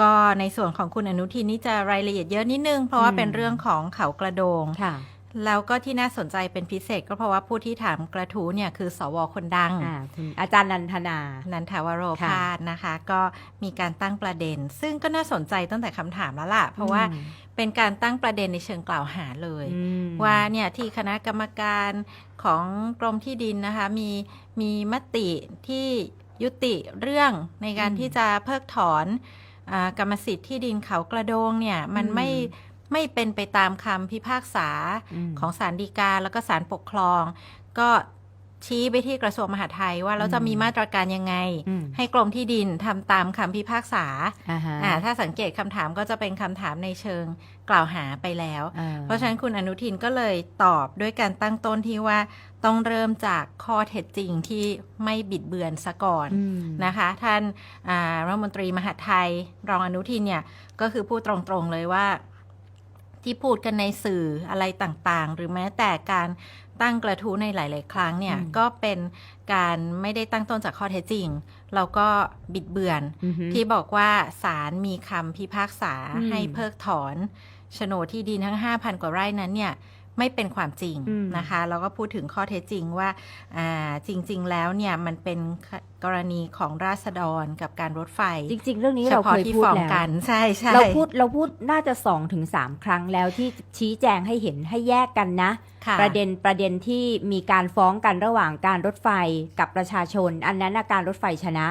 ก็ในส่วนของคุณอนุทินนี่จะรายละเอียดเยอะนิดนึง เพราะว่าอืมเป็นเรื่องของเขากระโดงค่ะแล้วก็ที่น่าสนใจเป็นพิเศษก็เพราะว่าผู้ที่ถามกระทู้เนี่ยคือสวคนดังอ่าคุณอาจารย์นันทนา นันทาวโรค่ะพาสนะคะ ก็มีการตั้งประเด็น ซึ่งก็น่าสนใจตั้งแต่คำถามแล้วล่ะ เพราะว่าอืมเป็นการตั้งประเด็นในเชิงกล่าวหาเลยอืมว่าเนี่ยที่คณะกรรมการของกรมที่ดินนะคะ มีมีมติที่ยุติเรื่องในการอืมที่จะเพิกถอนอา กรรมสิทธิ์ที่ดินเขากระโดงเนี่ยมันอืมไม่ไม่เป็นไปตามคำพิพากษามของศาลฎีกาแล้วก็ศาลปกครอง ก็ชี้ไปที่กระทรวงมหาดไทยว่าเราจะอืมมีมาตรการยังไงอืมให้กรมที่ดินทำตามคำพิพากษาอ่าฮะอ่าถ้าสังเกตคำถามก็จะเป็นคำถามในเชิงกล่าวหาไปแล้วอ่เพราะฉะนั้นคุณอนุทินก็เลยตอบด้วยการตั้งต้นที่ว่า ต้องเริ่มจากข้อเท็จจริงที่ไม่บิดเบือนซะก่อนอืมนะคะ ท่านอ่ารัฐมนตรีมหาดไทยรองอนุทินเนี่ยก็คือพูดตรงๆเลยว่า ที่พูดกันในสื่ออะไรต่างๆ หรือแม้แต่การตั้งกระทู้ในหลาย ๆ ครั้งเนี่ยอืมก็เป็นการไม่ได้ตั้งต้นจากข้อเท็จจริงแล้วก็บิดเบือนอือฮึที่บอกว่าศาลมีคำพิพากษาอืมให้เพิกถอนโฉนดที่ดินทั้ง 5,000 กว่าไร่นั้นเนี่ย ไม่เป็นความจริงอืมนะคะแล้วก็พูดถึงข้อเท็จจริงว่าอ่าจริง ๆ แล้วเนี่ยมันเป็นกรณีของราษฎรกับการรถไฟ จริง ๆ เรื่องนี้เฉเราพาะเคยที่พูดฟ้องแล้วกันใช่ใช่เราพูดเราพูดน่าจะสองถึงสามครั้งแล้วที่ชี้แจงให้เห็นให้แยกกันนะค่ะประเด็นประเด็นที่มีการฟ้องกันระหว่างการรถไฟกับประชาชน อันนั้นน่ะการรถไฟชนะ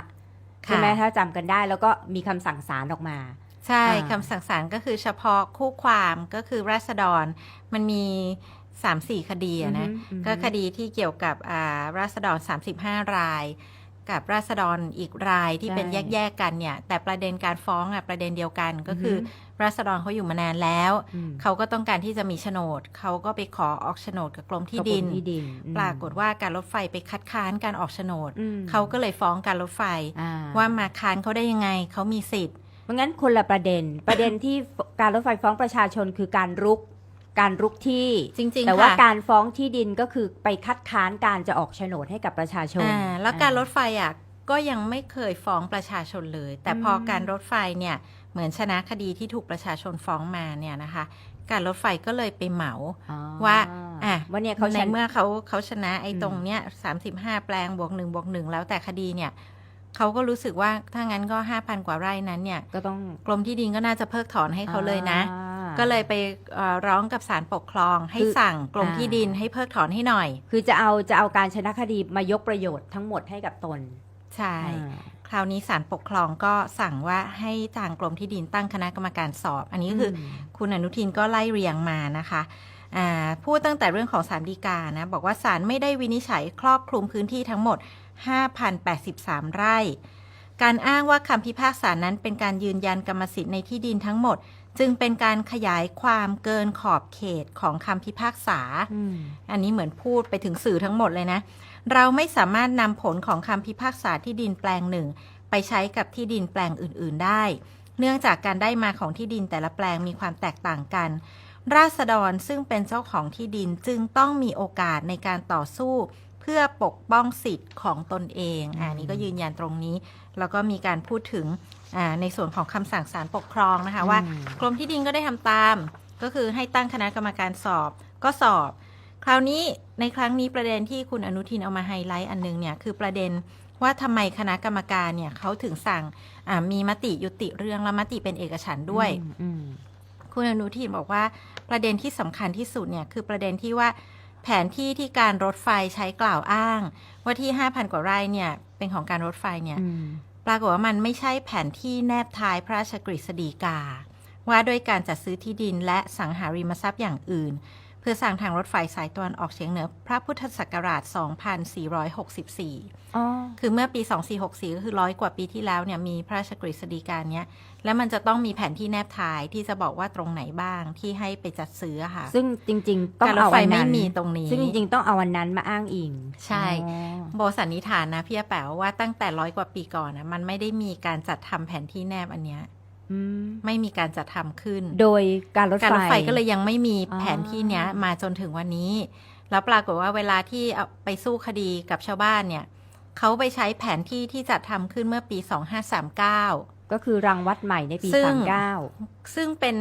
ใช่ไหมค่ะถ้าจำกันได้แล้วก็มีคำสั่งศาลออกมา ใช่อ่าคำสั่งศาลก็คือเฉพาะคู่ความก็คือราษฎรมันมี3-4คดีอะนะอือฮึอือฮึก็คดีที่เกี่ยวกับอ่าราษฎร 35 ราย กับราษฎรอีกรายที่เป็นใช่แยกๆกันเนี่ย แต่ประเด็นการฟ้องอะประเด็นเดียวกันก็คือออฮึราษฎรเขาอยู่มานานแล้วอืมเขาก็ต้องการที่จะมีโฉนด เขาก็ไปขอออกโฉนดกับกรมที่ดินกรมที่ดินอืมปรากฏว่าการรถไฟไปคัดค้านการออกโฉนดอืมเขาก็เลยฟ้องการรถไฟอ่ว่ามาค้านเขาได้ยังไงเขามีสิทธิ์เพ ราะงั้นคนละประเด็น ประเด็นที่การรถไฟฟ้องประชาชนคือการรุก การรุกที่จริงๆแต่ว่าค่ะ การฟ้องที่ดินก็คือไปคัดค้านการจะออกโฉนดให้กับประชาชน อ่าแล้วการรอ่ถไฟอะก็ยังไม่เคยฟ้องประชาชนเลย แต่พออม การรถไฟเนี่ยเหมือนชนะคดีที่ถูกประชาชนฟ้องมาเนี่ยนะคะ การรถไฟก็เลยไปเหมาอ๋อว่าอะ ว่าเนี่ยเขาในชนะ เมื่อเขาเขาชนะไอ้อืม ตรงเนี้ยสามสิบห้าแปลงบวกหนึ่งบวกหนึ่งแล้วแต่คดีเนี่ย เขาก็รู้สึกว่าถ้างั้นก็ห้าพันกว่าไร่นั้นเนี่ย ก็ต้องกรมที่ดินก็น่าจะเพิกถอนให้เขาเลยนะ อ่าก็เลยไปเอ่อร้องกับศาลปกครอง ให้คือสั่งกรมอ่าที่ดินให้เพิกถอนให้หน่อย คือจะเอาจะเอาการชนะคดีมายกประโยชน์ทั้งหมดให้กับตนใช่ อ่า คราวนี้ศาลปกครองก็สั่งว่าให้ทางกรมที่ดินตั้งคณะกรรมการสอบ อันนี้ก็คืออมคุณอนุทินก็ไล่เรียงมานะคะอ่าพูดตั้งแต่เรื่องของศาลฎีกานะ บอกว่าศาลไม่ได้วินิจฉัยครอบคลุมพื้นที่ทั้งหมด 5,083 ไร่ การอ้างว่าคำพิพากษานั้นเป็นการยืนยันกรรมสิทธิ์ในที่ดินทั้งหมด จึงเป็นการขยายความเกินขอบเขตของคำพิพากษาอืมอันนี้เหมือนพูดไปถึงสื่อทั้งหมดเลยนะ เราไม่สามารถนำผลของคำพิพากษาที่ดินแปลงหนึ่ง ไปใช้กับที่ดินแปลงอื่น ๆ ได้ เนื่องจากการได้มาของที่ดินแต่ละแปลงมีความแตกต่างกันราษฎรซึ่งเป็นเจ้าของที่ดินจึงต้องมีโอกาสในการต่อสู้เพื่อปกป้องสิทธิ์ของตนเองอันนี้ก็ยืนยันตรงนี้ แล้วก็มีการพูดถึงอ่าในส่วนของคำสั่งศาลปกครองนะคะว่าอืมกรมที่ดินก็ได้ทำตาม ก็คือให้ตั้งคณะกรรมการสอบก็สอบ คราวนี้ในครั้งนี้ประเด็นที่คุณอนุทินเอามาไฮไลท์อันนึงเนี่ยคือประเด็นว่าทำไมคณะกรรมการเนี่ยเขาถึงสั่งอ่ามีมติยุติเรื่องและมติเป็นเอกฉันท์ด้วยอืมอืมคุณอนุทินบอกว่าประเด็นที่สำคัญที่สุดเนี่ยคือประเด็นที่ว่าแผนที่ที่การรถไฟใช้กล่าวอ้าง ว่าที่5,000กว่าไร่เนี่ย เป็นของการรถไฟเนี่ยอืมปรากฏว่ามันไม่ใช่แผนที่แนบท้ายพระราชกฤษฎีกา ว่าด้วยการจัดซื้อที่ดินและสังหาริมทรัพย์อย่างอื่น เพื่อสร้างทางรถไฟสายตะวันออกเฉียงเหนือ พระพุทธศักราช 2464อ๋อคือเมื่อปี 2464 ก็คือร้อยกว่าปีที่แล้วเนี่ยมีพระราชกฤษฎีกาเนี้ย แล้วมันจะต้องมีแผนที่แนบท้ายที่จะบอกว่าตรงไหนบ้างที่ให้ไปจัดซื้ออะค่ะ ซึ่งจริง ๆ ต้องการรถเอาไฟอันไม่นั้นมีตรงนี้ ซึ่งจริง ๆ ต้องเอาอันนั้นมาอ้างอิง ใช่อ๋อโบสันนิษฐานนะพี่อาแป๋วว่าตั้งแต่ร้อยกว่าปีก่อนนะมันไม่ได้มีการจัดทำแผนที่แนบอันเนี้ยอืม ไม่มีการจัดทำขึ้น โดยการรถการไฟรถไฟก็เลยยังไม่มีอ๋อแผนที่เนี้ยมาจนถึงวันนี้ แล้วปรากฏว่าเวลาที่เอาไปสู้คดีกับชาวบ้านเนี่ยเขาไปใช้แผนที่ที่จัดทำขึ้นเมื่อปี 2539 ก็คือรังวัดใหม่ในปีซึ่งสามเก้าซึ่งเป็น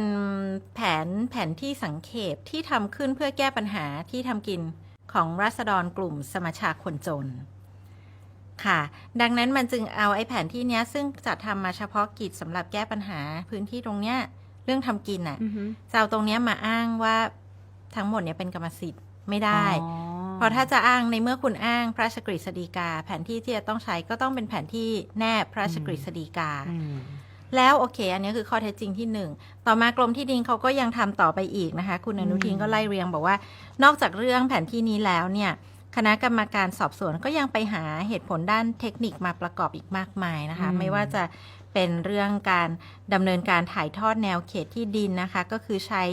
แผนแผนที่สังเขปที่ทำขึ้นเพื่อแก้ปัญหาที่ทำกินของรัษฎรกลุ่มสมชาคนจน ค่ะ ดังนั้นมันจึงเอาไอ้แผนที่เนี้ย ซึ่งจัดทำมาเฉพาะกิจสำหรับแก้ปัญหาพื้นที่ตรงเนี้ย เรื่องทำกินน่ะอือฮึจะเอาตรงเนี้ยมาอ้างว่าทั้งหมดเนี่ยเป็นกรรมสิทธิ์ไม่ได้อ๋อเพราะถ้าจะอ้างในเมื่อคุณอ้างพระราชกฤษฎีกา แผนที่ที่จะต้องใช้ก็ต้องเป็นแผนที่แนบพระราชกฤษฎีกาอืมแล้วโอเค อันนี้คือข้อเท็จจริงที่หนึ่งต่อมากรมที่ดินเขาก็ยังทำต่อไปอีกนะคะ คุณอนุทินก็ไล่เรียงบอกว่า นอกจากเรื่องแผนที่นี้แล้วเนี่ย คณะกรรมการสอบสวนก็ยังไปหาเหตุผลด้านเทคนิคมาประกอบอีกมากมายนะคะอืมไม่ว่าจะเป็นเรื่องการดำเนินการถ่ายทอดแนวเขตที่ดินนะคะ ก็คือใช้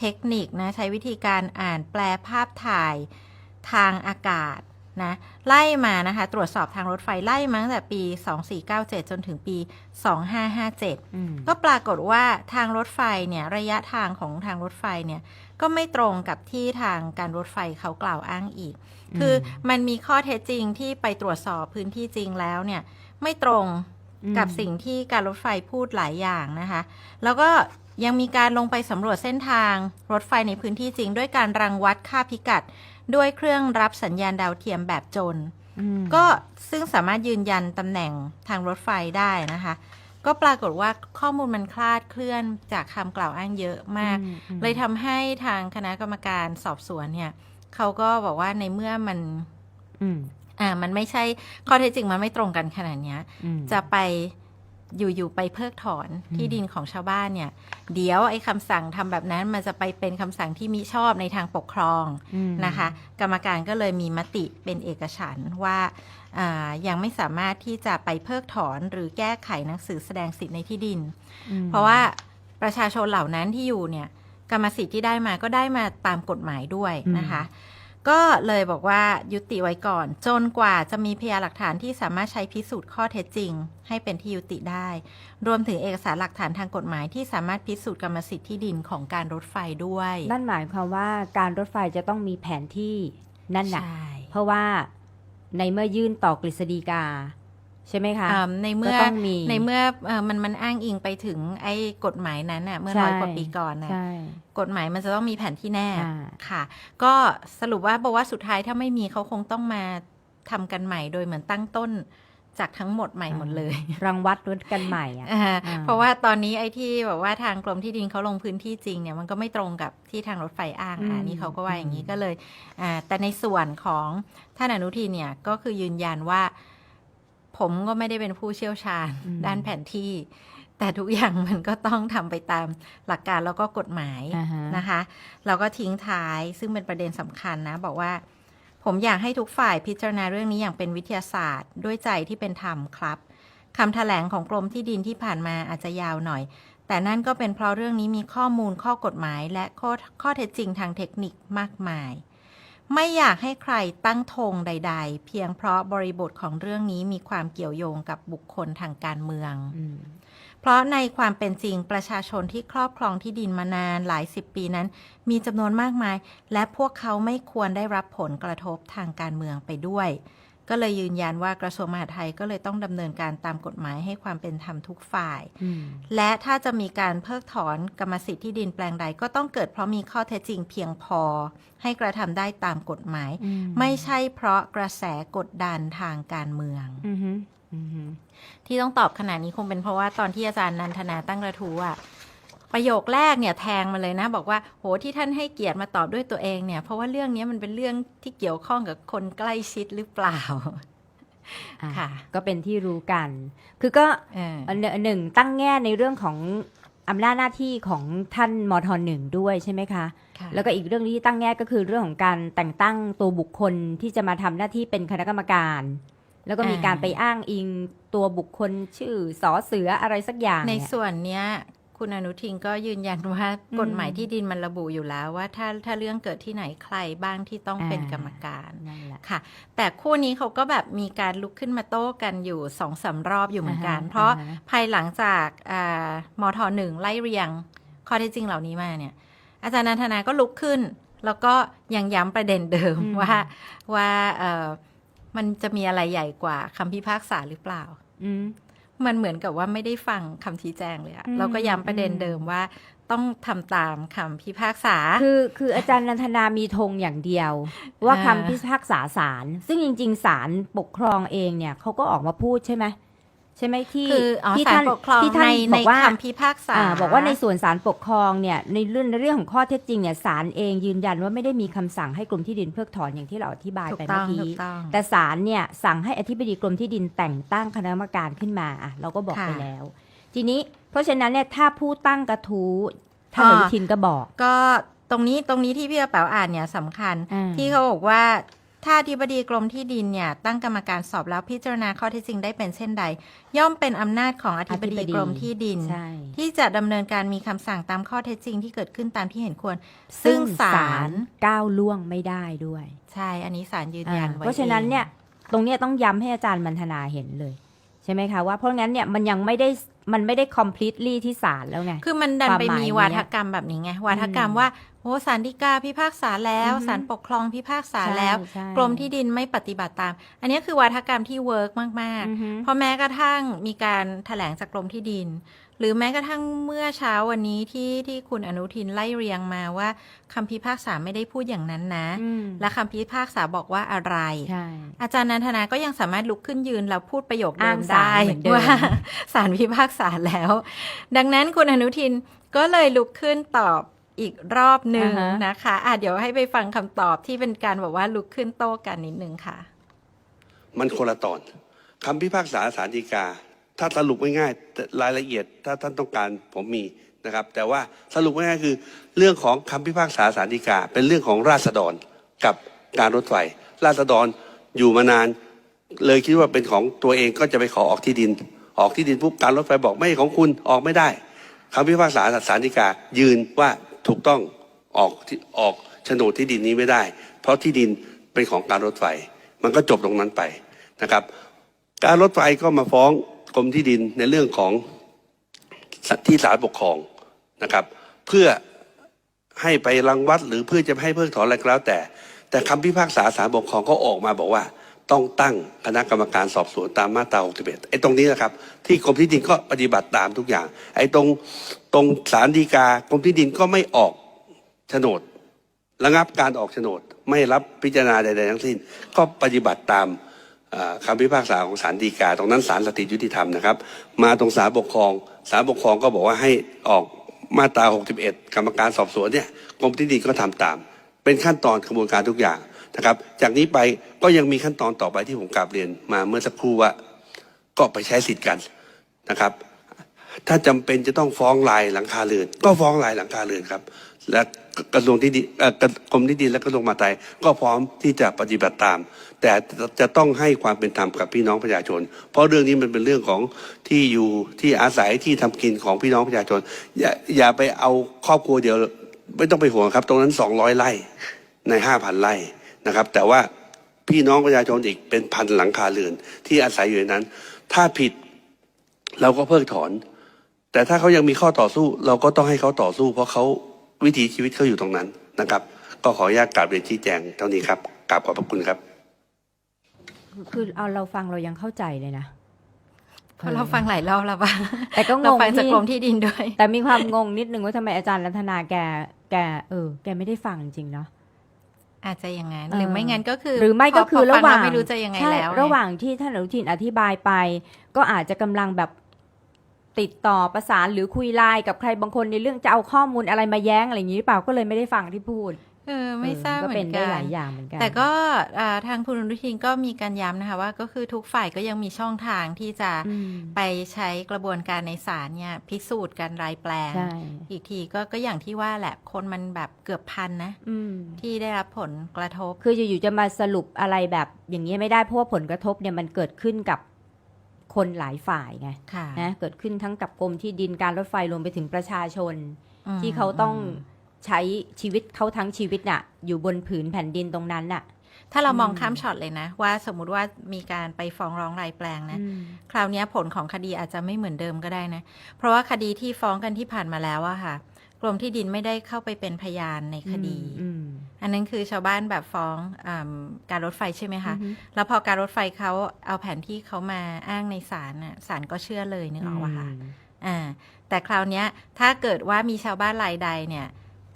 เทคนิคนะใช้วิธีการอ่านแปลภาพถ่ายทางอากาศนะไล่มานะคะตรวจสอบทางรถไฟไล่มาตั้งแต่ปี 2497 จนถึงปี 2557อืมก็ปรากฏว่าทางรถไฟเนี่ยระยะทางของทางรถไฟเนี่ย ก็ไม่ตรงกับที่ทางการรถไฟเขากล่าวอ้างอีก คือมันมีข้อเท็จจริงที่ไปตรวจสอบพื้นที่จริงแล้วเนี่ย ไม่ตรงอืมกับสิ่งที่การรถไฟพูดหลายอย่างนะคะ แล้วก็ยังมีการลงไปสำรวจเส้นทางรถไฟในพื้นที่จริง ด้วยการรังวัดค่าพิกัด ด้วยเครื่องรับสัญญาณดาวเทียมแบบโจรอืมก็ซึ่งสามารถยืนยันตำแหน่งทางรถไฟได้นะคะ ก็ปรากฏว่าข้อมูลมันคลาดเคลื่อนจากคำกล่าวอ้างเยอะมากอืมเลยทำให้ทางคณะกรรมการสอบสวนเนี่ยเขาก็บอกว่าในเมื่อมันอืมอ่ามันไม่ใช่ข้อเท็จจริงมันไม่ตรงกันขนาดเนี้ยอืมจะไป อยู่ๆไปเพิกถอนอืมที่ดินของชาวบ้านเนี่ย เดี๋ยวไอ้คำสั่งทำแบบนั้นมันจะไปเป็นคำสั่งที่มิชอบในทางปกครองอืมนะคะ กรรมการก็เลยมีมติเป็นเอกฉันท์ว่าอ่ายังไม่สามารถที่จะไปเพิกถอนหรือแก้ไขหนังสือแสดงสิทธิ์ในที่ดินอืมเพราะว่าประชาชนเหล่านั้นที่อยู่เนี่ยกรรมสิทธิ์ที่ได้มาก็ได้มาตามกฎหมายด้วยนะคะ ก็เลยบอกว่ายุติไว้ก่อน จนกว่าจะมีพยานหลักฐานที่สามารถใช้พิสูจน์ข้อเท็จจริง ให้เป็นที่ยุติได้ รวมถึงเอกสารหลักฐานทางกฎหมายที่สามารถพิสูจน์กรรมสิทธิ์ที่ดินของการรถไฟด้วย นั่นหมายความว่าการรถไฟจะต้องมีแผนที่นั่นน่ะใช่เพราะว่าในเมื่อยื่นต่อกฤษฎีกา ใช่ไหมคะอ่าในเมื่อก็ต้องมีในเมื่อเอ่อมันมันอ้างอิงไปถึงไอ้กฎหมายนั้นน่ะเมื่อใช่ร้อยกว่าปีก่อนน่ะใช่กฎหมายมันจะต้องมีแผนที่แนบอ่าค่ะ ก็สรุปว่าบอกว่าสุดท้ายถ้าไม่มีเขาคงต้องมาทำกันใหม่โดยเหมือนตั้งต้นจากทั้งหมดใหม่หมดเลย รังวัดรถกันใหม่อะอ่าอ่าเพราะว่าตอนนี้ไอ้ที่แบบว่าทางกรมที่ดินเขาลงพื้นที่จริงเนี่ยมันก็ไม่ตรงกับที่ทางรถไฟอ้างอ่านี่เขาก็ว่าอย่างนี้ก็เลยอ่าแต่ในส่วนของท่านอนุทินเนี่ยก็คือยืนยันว่า ผมก็ไม่ได้เป็นผู้เชี่ยวชาญอืมด้านแผนที่ แต่ทุกอย่างมันก็ต้องทำไปตามหลักการแล้วก็กฎหมายอ่าฮะนะคะแล้วก็ทิ้งท้ายซึ่งเป็นประเด็นสำคัญนะ บอกว่า ผมอยากให้ทุกฝ่ายพิจารณาเรื่องนี้อย่างเป็นวิทยาศาสตร์ ด้วยใจที่เป็นธรรมครับคำแถลงของกรมที่ดินที่ผ่านมาอาจจะยาวหน่อย แต่นั่นก็เป็นเพราะเรื่องนี้มีข้อมูลข้อกฎหมาย และข้อข้อเท็จจริงทางเทคนิคมากมาย ไม่อยากให้ใครตั้งธงใด ๆ เพียงเพราะบริบทของเรื่องนี้มีความเกี่ยวโยงกับบุคคลทางการเมืองอืมเพราะในความเป็นจริงประชาชนที่ครอบครองที่ดินมานานหลายสิบปีนั้น มีจำนวนมากมาย และพวกเขาไม่ควรได้รับผลกระทบทางการเมืองไปด้วย ก็เลยยืนยันว่ากระทรวงมหาดไทยก็เลยต้องดำเนินการตามกฎหมายให้ความเป็นธรรมทุกฝ่ายอืมและถ้าจะมีการเพิกถอนกรรมสิทธิ์ที่ดินแปลงใดก็ต้องเกิดเพราะมีข้อเท็จจริงเพียงพอ ให้กระทำได้ตามกฎหมายอืไม่ใช่เพราะกระแสกดดันทางการเมืองอืมฮึอืมฮึที่ต้องตอบขนาดนี้คงเป็นเพราะว่าตอนที่อาจารย์นันทนาตั้งกระทู้อะ ประโยคแรกเนี่ยแทงมาเลยนะ บอกว่าโหที่ท่านให้เกียรติมาตอบด้วยตัวเองเนี่ย เพราะว่าเรื่องนี้มันเป็นเรื่องที่เกี่ยวข้องกับคนใกล้ชิดหรือเปล่าอะค่ะ ก็เป็นที่รู้กัน คือก็เอออันหนึ่งหนึ่งตั้งแง่ในเรื่องของอำนาจหน้าที่ของท่านมทหนึ่งด้วยใช่ไหมคะค่ะแล้วก็อีกเรื่องที่ตั้งแง่ก็คือเรื่องของการแต่งตั้งตัวบุคคลที่จะมาทำหน้าที่เป็นคณะกรรมการ แล้วก็มีการไปอ้างอิงตัวบุคคลชื่อสอเสืออะไรสักอย่าง ในเนี่ยส่วนเนี้ย คุณอนุทินก็ยืนยันว่าอืมกฎหมายที่ดินมันระบุอยู่แล้วว่าถ้าถ้าเรื่องเกิดที่ไหนใครบ้างที่ต้องเป็นอ่ากกรรมการนั่นแหละค่ะ แต่คู่นี้เขาก็แบบมีการลุกขึ้นมาโต้กันอยู่สองสามรอบอยู่เหมือนกันอ่าฮะเพราะอ่าฮะภายหลังจากอ่ามทหนึ่งไล่เรียงข้อเท็จจริงเหล่านี้มาเนี่ย อาจารย์นันทนาก็ลุกขึ้น แล้วก็ยังย้ำประเด็นเดิมอืมว่าว่าเออมันจะมีอะไรใหญ่กว่าคำพิพากษาหรือเปล่าอื มมันเหมือนกับว่าไม่ได้ฟังคำชี้แจงเลยอะอืม เราก็ย้ำประเด็นอืมเดิมว่าต้องทำตามคำพิพากษา คือคืออาจารย์นันทนามีธงอย่างเดียว ว่าอ่า คำพิพากษาศาลซึ่งจริง ๆศาลปกครองเองเนี่ยเขาก็ออกมาพูดใช่ไหม ใช่ไหมที่คืออ๋อที่ศาลท่านปกครองที่ท่าในนบในอกว่าคำพิพากษา อ่าบอกว่าในส่วนศาลปกครองเนี่ยในเรื่องในเรื่องของข้อเท็จจริงเนี่ยศาลเองยืนยันว่าไม่ได้มีคำสั่งให้กรมที่ดินเพิกถอนอย่างที่เราอธิบายถูกไปต้เมื่อองถูกี้กต้อง แต่ศาลเนี่ยสั่งให้อธิบดีกรมที่ดินแต่งตั้งคณะกรรมการขึ้นมาอะเราก็บอกค่ะไปแล้ว ทีนี้เพราะฉะนั้นเนี่ยถ้าผู้ตั้งกระทู้ท่านอ่าอนุทินก็บอก ก็ตรงนี้ตรงนี้ที่พี่กระเป๋าอ่านเนี่ยสำคัญ อ่า ที่เขาบอกว่า ถ้าอธิบดีกรมที่ดินเนี่ยตั้งกรรมการสอบแล้วพิจารณาข้อเท็จจริงได้เป็นเช่นใด ย่อมเป็นอำนาจของอธิบดีกรมที่ดิน ใช่ ที่จะดำเนินการมีคำสั่งตามข้อเท็จจริงที่เกิดขึ้นตามที่เห็นควร ซึ่ซึ่งงศาศาลลก้าวล่วงไม่ได้ด้วย ใช่ อันนี้ศาลยืนยันอ่าไว้เพราะฉะนั้นเนี่ยตรงเนี้ยต้องย้ำให้อาจารย์มันธนาเห็นเลย ใช่ไหมคะว่าเพราะงั้นเนี่ยมันยังไม่ได้มันไม่ได้ completely ที่ศาลแล้วไง คือมันดันไปความหมายมีเนี้ยวาทกรรมแบบนี้ไง วาทกรรมอืมว่าโอ้ศาลฎีกาพิพากษาแล้วอือฮึศาลปกครองพิพากษาแล้วใช่ใช่กรมที่ดินไม่ปฏิบัติตาม อันนี้คือวาทกรรมที่เวิร์กมากอือฮึๆเพราะแม้กระทั่งมีการแถลงจากกรมที่ดิน หรือแม้กระทั่งเมื่อเช้าวันนี้ที่ที่คุณอนุทินไล่เรียงมาว่าคำพิพากษาไม่ได้พูดอย่างนั้นนะอืมและคำพิพากษาบอกว่าอะไรใช่อาจารย์นันทนาก็ยังสามารถลุกขึ้นยืนแล้วพูดประโยคเดิอ้างมศาได้ลเหมือนเดิมว่าศาลพิพากษาแล้ว ดังนั้นคุณอนุทินก็เลยลุกขึ้นตอบอีกรอบหนึ่งอ่าฮะนะคะอะเดี๋ยวให้ไปฟังคำตอบที่เป็นการบอกว่าลุกขึ้นโต้กันนิดนึงค่ะ มันคนละตอนคำพิพากษาศาลฎีกา ถ้าสรุปง่ายๆรายละเอียดถ้าท่านต้องการผมมีนะครับ แต่ว่าสรุปง่ายๆคือ เรื่องของคำพิพากษาศาลฎีกา เป็นเรื่องของราษฎรกับการรถไฟ ราษฎรอยู่มานาน เลยคิดว่าเป็นของตัวเองก็จะไปขอออกที่ดิน ออกที่ดินปุ๊บการรถไฟบอกไม่ของคุณออกไม่ได้คำพิพากษาศาลฎีกายืนว่าถูกต้องออกที่ออกโฉนดที่ดินนี้ไม่ได้ เพราะที่ดินเป็นของการรถไฟ มันก็จบตรงนั้นไปนะครับ การรถไฟก็มาฟ้อง กรมที่ดินในเรื่องของที่ศาลปกครองนะครับ เพื่อให้ไปรังวัดหรือเพื่อจะให้เพิกถอนอะไรก็แล้วแต่ แต่คำพิพากษาศาลปกครองก็ออกมาบอกว่า ต้องตั้งคณะกรรมการสอบสวนตามมาตรา 61 ไอ้ตรงนี้นะครับ ที่กรมที่ดินก็ปฏิบัติตามทุกอย่าง ไอ้ตรงตรงศาลฎีกากรมที่ดินก็ไม่ออกโฉนด ระงับการออกโฉนด ไม่รับพิจารณาใดๆทั้งสิ้น ก็ปฏิบัติตาม คำพิพากษาของศาลฎีกา ตรงนั้นศาลสถิตยุติธรรมนะครับ มาตรงศาลปกครองศาลปกครองก็บอกว่าให้ออกมาตรา 61 กรรมการสอบสวนเนี่ยกรมที่ดินก็ทำตาม เป็นขั้นตอนกระบวนการทุกอย่างนะครับ จากนี้ไปก็ยังมีขั้นตอนต่อไปที่ผมกราบเรียนมาเมื่อสักครู่ว่าก็ไปใช้สิทธิ์กันนะครับ ถ้าจำเป็นจะต้องฟ้องลายหลังคาเรือนก็ฟ้องลายหลังคาเรือนครับ และ กระทรวงที่ดินเอ่อกรมที่ดินและกระทรวงมหาดไทยก็พร้อมที่จะปฏิบัติตาม แต่จะต้องให้ความเป็นธรรมกับพี่น้องประชาชน เพราะเรื่องนี้มันเป็นเรื่องของที่อยู่ที่อาศัยที่ทำกินของพี่น้องประชาชน อย่าอย่าไปเอาครอบครัวเดียวไม่ต้องไปห่วงครับ ตรงนั้นสองร้อยไร่ในห้าพันไร่นะครับ แต่ว่าพี่น้องประชาชนอีกเป็นพันหลังคาเรือนที่อาศัยอยู่ในนั้น ถ้าผิดเราก็เพิกถอน แต่ถ้าเขายังมีข้อต่อสู้ เราก็ต้องให้เขาต่อสู้ เพราะเขา วิถีชีวิตเขาอยู่ตรงนั้นนะครับ ก็ขออนุญาตกราบเรียนชี้แจงเท่านี้ครับกราบขอบพระคุณครับ คือเอาเราฟังเรายังเข้าใจเลยนะเพราะเราฟังหลายรอบแล้วว่าแต่ก็งเรางฟังจากที่กรมที่ดินด้วย แต่มีความงงนิดนึงว่าทำไมอาจารย์รัตนาแกแกเออ แกไม่ได้ฟังจริงเนาะอาจจะอย่างนั้นเออหรือไม่งั้นก็คือ หรือไม่ก็คือพฟัระหว่างแล้ไม่รู้จะยังไงใช่แล้วไงระหว่างที่ท่านอนุทินอธิบายไป ก็อาจจะกำลังแบบ ติดต่อประสานหรือคุยไลน์กับใครบางคนในเรื่องจะเอาข้อมูลอะไรมาแย้งอะไรอย่างนี้หรือเปล่าก็เลยไม่ได้ฟังที่พูดเออไม่ทราบก็เหมืเป็อนนได้กัหนลายอย่างเหมือนกันแต่ก็อ่าทางคุณอนุทินก็มีการย้ำนะคะว่าก็คือทุกฝ่ายก็ยังมีช่องทางที่จะอืมไปใช้กระบวนการในศาลเนี่ยพิสูจน์การรายแปลงใช่อีกทีก็ก็อย่างที่ว่าแหละคนมันแบบเกือบพันนะอืมที่ได้รับผลกระทบ คืออยู่ๆจะมาสรุปอะไรแบบอย่างนี้ยไม่ได้เพราะว่าผลกระทบเนี่ยมันเกิดขึ้นกับ คนหลายฝ่ายไงค่ะนะเกิดขึ้นทั้งกับกรมที่ดินการรถไฟรวมไปถึงประชาชนอืมที่เขาต้องมใช้ชีวิตเขาทั้งชีวิตน่ะ อยู่บนผืนแผ่นดินตรงนั้นน่ะ ถ้าเรามองอืมข้ามช็อตเลยนะ ว่าสมมุติว่ามีการไปฟ้องร้องรายแปลงนะอืมคราวเนี้ยผลของคดีอาจจะไม่เหมือนเดิมก็ได้นะ เพราะว่าคดีที่ฟ้องกันที่ผ่านมาแล้วอะค่ะกก รมที่ดินไม่ได้เข้าไปเป็นพยานในคดีอืมอันนั้นคือชาวบ้านแบบฟ้องอาการรถไฟใช่ไหมคะอือฮึแล้วพอการรถไฟเขาเอาแผนที่เขามาอ้างในศาลน่ะศาลก็เชื่อเลยนึกออกปะคะอืมอ่า แต่คราวเนี้ยถ้าเกิดว่ามีชาวบ้านรายใดเนี่ย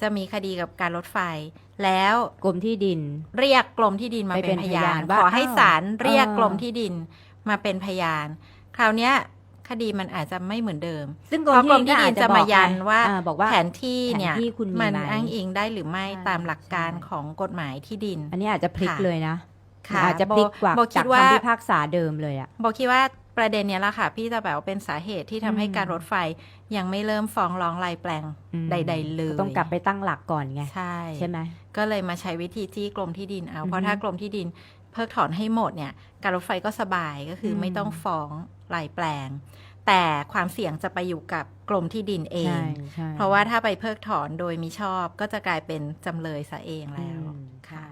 จะมีคดีกับการรถไฟ แล้วกรมที่ดิน เรียกกรมที่ดินมาไปเป็เป็นนพพยายานนว่าขอให้อ้าวศาลเรียกเออกรมที่ดินมาเป็นพยาน คราวเนี้ย คดีมันอาจจะไม่เหมือนเดิม ซึ่งเพราะกรมที่ดินก็อาจะมายันบอกไงว่าอ่บอกว่าแผนที่เนี่ยแผนที่คุณมีมันไหมอ้างอิงได้หรือไม่ใช่ตามหลักการใช่ของกฎหมายที่ดิน อันนี้อาจจะพลิกค่ะเลยนะค่ะอาจจะพลิกกว่าโบคิจากดว่าคำพิพากษาเดิมเลยอะบอกคิดว่าประเด็นเนี้ยแหละค่ะ พี่จะแบบว่าเป็นสาเหตุที่ทำให้อืมการรถไฟยังไม่เริ่มฟ้องร้องลายแปลงอืมใด ๆ เลย ต้องกลับไปตั้งหลักก่อนไง ใช่ใช่ไหมก็เลยมาใช้วิธีจี้กรมที่ดินเอาอือฮึเพราะถ้ากรมที่ดินเพิกถอนให้หมดเนี่ย การรถไฟก็สบายก็คืออมไม่ต้องฟ้อง ลายแปลง แต่ความเสี่ยงจะไปอยู่กับกรมที่ดินเองใช่ใช่เพราะว่าถ้าไปเพิกถอนโดยมิชอบก็จะกลายเป็นจำเลยซะเองอืแล้วมค่ะใช่